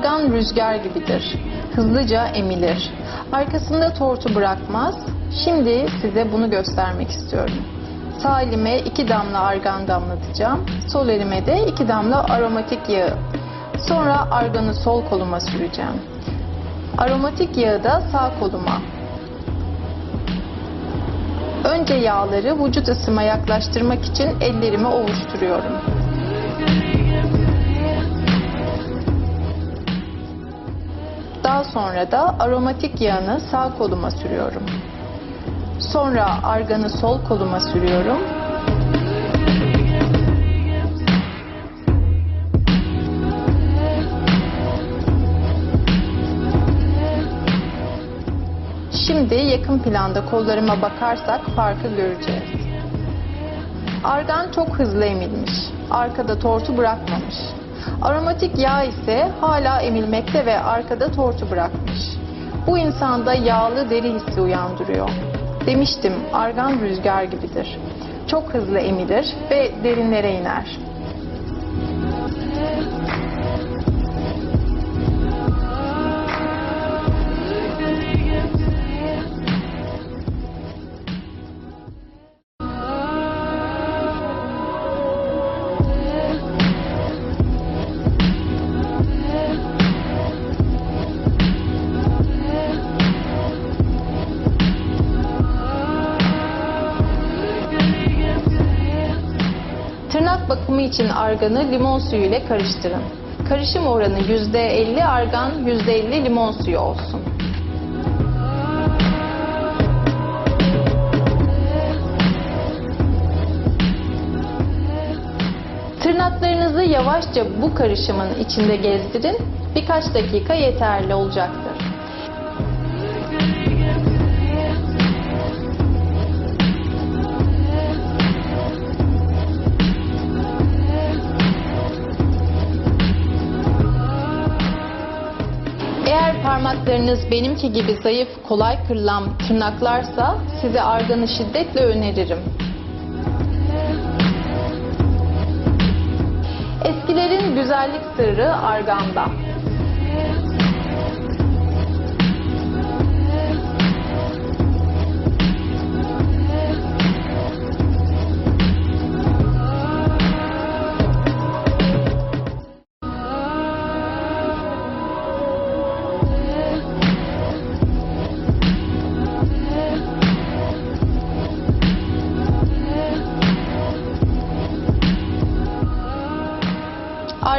rüzgar gibidir. Hızlıca emilir. Arkasında tortu bırakmaz. Şimdi size bunu göstermek istiyorum. Sağ elime iki damla argan damlatacağım. Sol elime de iki damla aromatik yağı. Sonra arganı sol koluma süreceğim. Aromatik yağı da sağ koluma. Önce yağları vücut ısıma yaklaştırmak için ellerimi ovuşturuyorum. Daha sonra da aromatik yağını sağ koluma sürüyorum. Sonra arganı sol koluma sürüyorum. Şimdi yakın planda kollarıma bakarsak farkı göreceğiz. Argan çok hızlı emilmiş. Arkada tortu bırakmamış. Aromatik yağ ise hala emilmekte ve arkada tortu bırakmış. Bu insanda yağlı deri hissi uyandırıyor. Demiştim argan rüzgar gibidir. Çok hızlı emilir ve derinlere iner. Tırnak bakımı için arganı limon suyu ile karıştırın. Karışım oranı %50 argan, %50 limon suyu olsun. Tırnaklarınızı yavaşça bu karışımın içinde gezdirin. Birkaç dakika yeterli olacaktır. Eğer parmaklarınız benimki gibi zayıf, kolay kırılan tırnaklarsa size arganı şiddetle öneririm. Eskilerin güzellik sırrı arganda.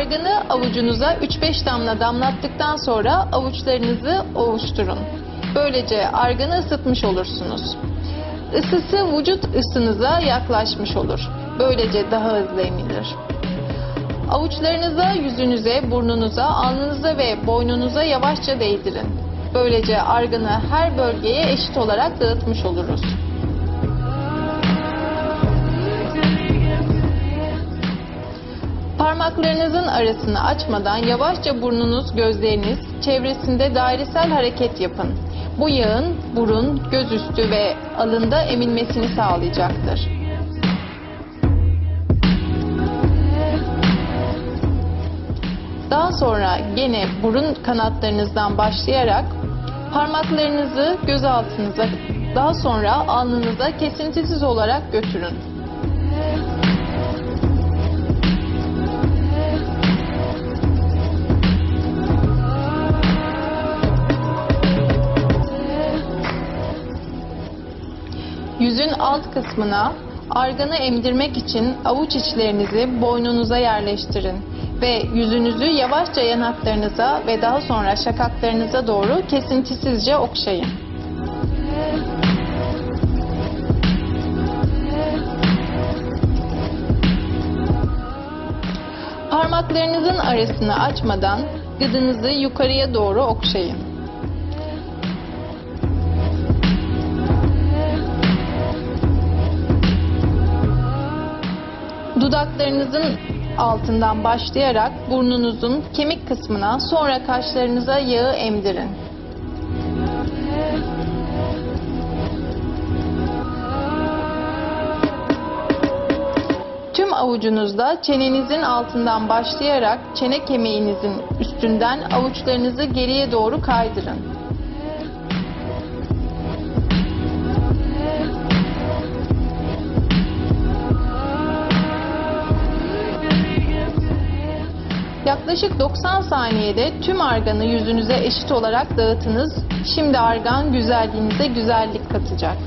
Arganı avucunuza 3-5 damla damlattıktan sonra avuçlarınızı ovuşturun. Böylece arganı ısıtmış olursunuz. Isısı vücut ısınıza yaklaşmış olur. Böylece daha hızlı emilir. Avuçlarınıza, yüzünüze, burnunuza, alnınıza ve boynunuza yavaşça değdirin. Böylece arganı her bölgeye eşit olarak dağıtmış oluruz. Parmaklarınızın arasını açmadan yavaşça burnunuz, gözleriniz çevresinde dairesel hareket yapın. Bu yağın burun, gözüstü ve alında emilmesini sağlayacaktır. Daha sonra gene burun kanatlarınızdan başlayarak parmaklarınızı göz altınıza, daha sonra alnınıza kesintisiz olarak götürün. Alt kısmına arganı emdirmek için avuç içlerinizi boynunuza yerleştirin ve yüzünüzü yavaşça yanaklarınıza ve daha sonra şakaklarınıza doğru kesintisizce okşayın. Parmaklarınızın arasını açmadan gıdınızı yukarıya doğru okşayın. Dudaklarınızın altından başlayarak burnunuzun kemik kısmına sonra kaşlarınıza yağı emdirin. Tüm avucunuzda çenenizin altından başlayarak çene kemiğinizin üstünden avuçlarınızı geriye doğru kaydırın. Yaklaşık 90 saniyede tüm arganı yüzünüze eşit olarak dağıtınız. Şimdi argan güzelliğinize güzellik katacak.